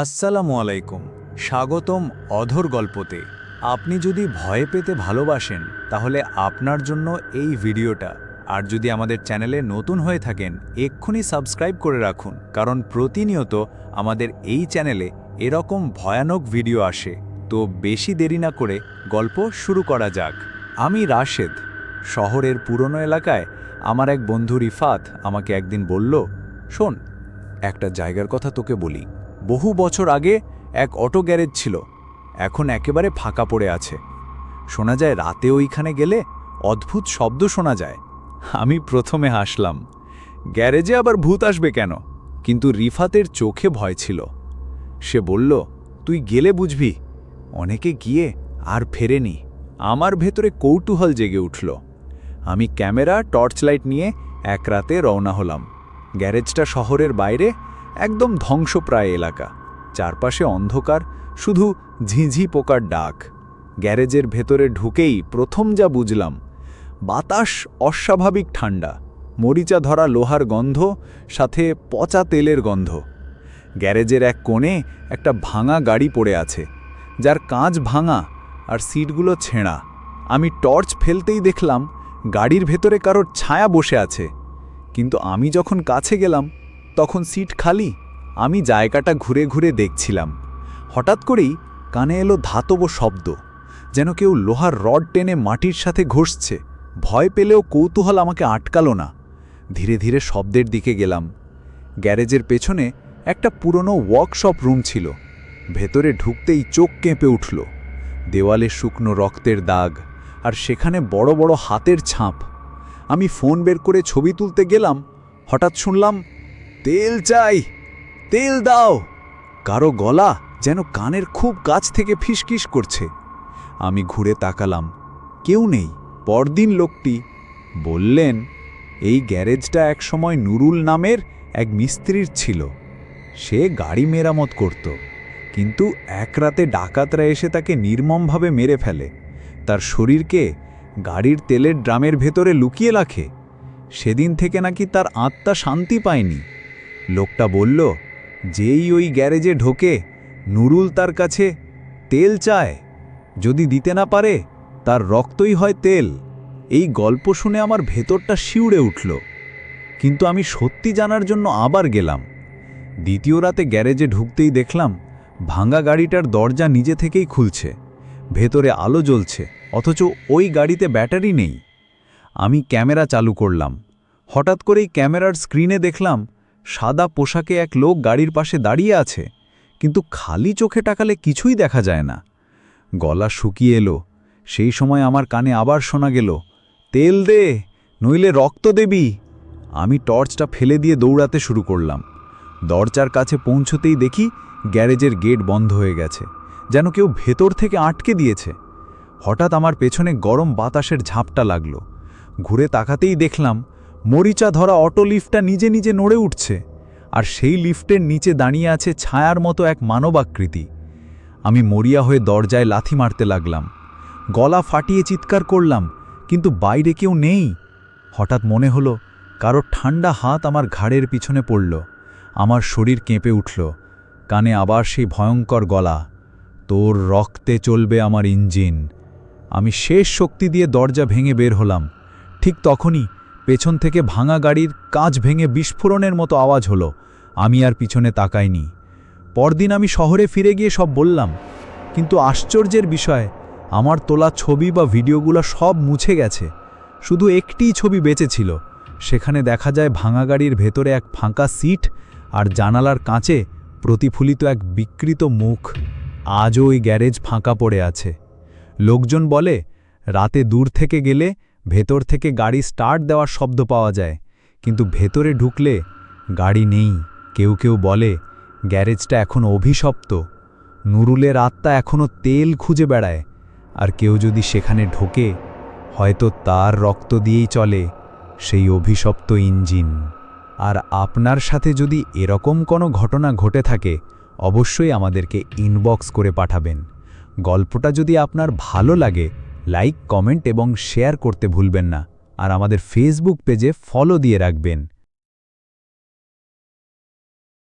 আসসালামু আলাইকুম, স্বাগতম অধর গল্পতে। আপনি যদি ভয় পেতে ভালোবাসেন, তাহলে আপনার জন্য এই ভিডিওটা। আর যদি আমাদের চ্যানেলে নতুন হয়ে থাকেন, এক্ষুনি সাবস্ক্রাইব করে রাখুন, কারণ প্রতিনিয়ত আমাদের এই চ্যানেলে এরকম ভয়ানক ভিডিও আসে। তো বেশি দেরি না করে গল্প শুরু করা যাক। আমি রাশেদ। শহরের পুরনো এলাকায় আমার এক বন্ধু রিফাত আমাকে একদিন বলল, শোন, একটা জায়গার কথা তোকে বলি। বহু বছর আগে এক অটো গ্যারেজ ছিল, এখন একেবারে ফাঁকা পড়ে আছে। শোনা যায় রাতে ওইখানে গেলে অদ্ভুত শব্দ শোনা যায়। আমি প্রথমে হাসলাম, গ্যারেজে আবার ভূত আসবে কেন? কিন্তু রিফাতের চোখে ভয় ছিল। সে বলল, তুই গেলে বুঝবি, অনেকে গিয়ে আর ফেরেনি। আমার ভেতরে কৌতূহল জেগে উঠল। আমি ক্যামেরা টর্চ লাইট নিয়ে এক রাতে রওনা হলাম। গ্যারেজটা শহরের বাইরে একদম ধ্বংসপ্রায় এলাকা। চারপাশে অন্ধকার, শুধু ঝিঝি পোকার ডাক। গ্যারেজের ভেতরে ঢুকেই প্রথম যা বুঝলাম, বাতাস অস্বাভাবিক ঠান্ডা, মরিচা ধরা লোহার গন্ধ, সাথে পচা তেলের গন্ধ। গ্যারেজের এক কোণে একটা ভাঙা গাড়ি পড়ে আছে, যার কাঁচ ভাঙা আর সিটগুলো ছেঁড়া। আমি টর্চ ফেলতেই দেখলাম, গাড়ির ভেতরে কারোর ছায়া বসে আছে। কিন্তু আমি যখন কাছে গেলাম তখন সিট খালি, আমি জায়গাটা ঘুরে ঘুরে দেখছিলাম। হঠাৎ করেই কানে এলো ধাতব শব্দ, যেন কেউ লোহার রড টেনে মাটির সাথে ঘষছে। ভয় পেলেও কৌতূহল আমাকে আটকালো না। ধীরে ধীরে শব্দের দিকে গেলাম। গ্যারেজের পেছনে একটা পুরনো ওয়ার্কশপ রুম ছিল। ভেতরে ঢুকতেই চোখ কেঁপে উঠল। দেওয়ালে শুকনো রক্তের দাগ আর সেখানে বড় বড় হাতের ছাপ। আমি ফোন বের করে ছবি তুলতে গেলাম, হঠাৎ শুনলাম তেল চাই। তেল দাও। কারও গলা যেন কানের খুব কাছ থেকে ফিসকিস করছে। আমি ঘুরে তাকালাম। কেউ নেই। পরদিন লোকটি বললেন, এই গ্যারেজটা একসময় নুরুল নামের এক মিস্ত্রির ছিল। সে গাড়ি মেরামত করত। কিন্তু এক রাতে ডাকাতরা এসে তাকে নির্মমভাবে মেরে ফেলে। তার শরীরকে গাড়ির তেলের ড্রামের ভেতরে লুকিয়ে রাখে। সেদিন থেকে নাকি তার আত্মা শান্তি পায়নি। লোকটা বলল, যেই ওই গ্যারেজে ঢোকে, নুরুল তার কাছে তেল চায়। যদি দিতে না পারে, তার রক্তই হয় তেল। এই গল্প শুনে আমার ভেতরটা শিউড়ে উঠল। কিন্তু আমি সত্যি জানার জন্য আবার গেলাম। দ্বিতীয় রাতে গ্যারেজে ঢুকতেই দেখলাম, ভাঙা গাড়িটার দরজা নিজে থেকেই খুলছে। ভেতরে আলো জ্বলছে, অথচ ওই গাড়িতে ব্যাটারি নেই। আমি ক্যামেরা চালু করলাম। হঠাৎ করেই ক্যামেরার স্ক্রিনে দেখলাম সাদা পোশাকে এক লোক গাড়ির পাশে দাঁড়িয়ে আছে, কিন্তু খালি চোখে টাকালে কিছুই দেখা যায় না। গলা শুকিয়ে এলো, সেই সময় আমার কানে আবার শোনা গেল, তেল দে, নইলে রক্ত দেবি। আমি টর্চটা ফেলে দিয়ে দৌড়াতে শুরু করলাম। দরজার কাছে পৌঁছতেই দেখি গ্যারেজের গেট বন্ধ হয়ে গেছে, যেন কেউ ভেতর থেকে আটকে দিয়েছে। হঠাৎ আমার পেছনে গরম বাতাসের ঝাপটা লাগল। ঘুরে তাকাতেই দেখলাম মরিচা ধরা অটো লিফটটা নিজে নিজে নড়ে উঠছে, আর সেই লিফটের নিচে দাঁড়িয়ে আছে ছায়ার মতো এক মানবাকৃতি। আমি মরিয়া হয়ে দরজায় লাথি মারতে লাগলাম। গলা ফাটিয়ে চিৎকার করলাম, কিন্তু বাইরে কেউ নেই। হঠাৎ মনে হলো, কারও ঠান্ডা হাত আমার ঘাড়ের পিছনে পড়ল, আমার শরীর কেঁপে উঠল, কানে আবার সেই ভয়ঙ্কর গলা, তোর রক্তে চলবে আমার ইঞ্জিন। আমি শেষ শক্তি দিয়ে দরজা ভেঙে বের হলাম। ঠিক তখনই পেছন থেকে ভাঙা গাড়ির কাঁচ ভেঙে বিস্ফোরণের মতো আওয়াজ হলো। আমি আর পিছনে তাকাইনি। পরদিন আমি শহরে ফিরে গিয়ে সব বললাম, কিন্তু আশ্চর্যের বিষয়, আমার তোলা ছবি বা ভিডিওগুলো সব মুছে গেছে। শুধু একটিই ছবি বেঁচে ছিল। সেখানে দেখা যায় ভাঙা গাড়ির ভেতরে এক ফাঁকা সিট আর জানালার কাঁচে প্রতিফলিত এক বিকৃত মুখ। আজও ওই গ্যারেজ ফাঁকা পড়ে আছে। লোকজন বলে, রাতে দূর থেকে গেলে ভেতর থেকে গাড়ি স্টার্ট দেওয়ার শব্দ পাওয়া যায়, কিন্তু ভেতরে ঢুকলে গাড়ি নেই। কেউ কেউ বলে, গ্যারেজটা এখন অভিশপ্ত। নুরুলের আত্মা এখনও তেল খুঁজে বেড়ায়। আর কেউ যদি সেখানে ঢোকে, হয়তো তার রক্ত দিয়েই চলে সেই অভিশপ্ত ইঞ্জিন। আর আপনার সাথে যদি এরকম কোনো ঘটনা ঘটে থাকে, অবশ্যই আমাদেরকে ইনবক্স করে পাঠাবেন। গল্পটা যদি আপনার ভালো লাগে লাইক কমেন্ট এবং শেয়ার করতে ভুলবেন না। আর আমাদের ফেসবুক পেজে ফলো দিয়ে রাখবেন।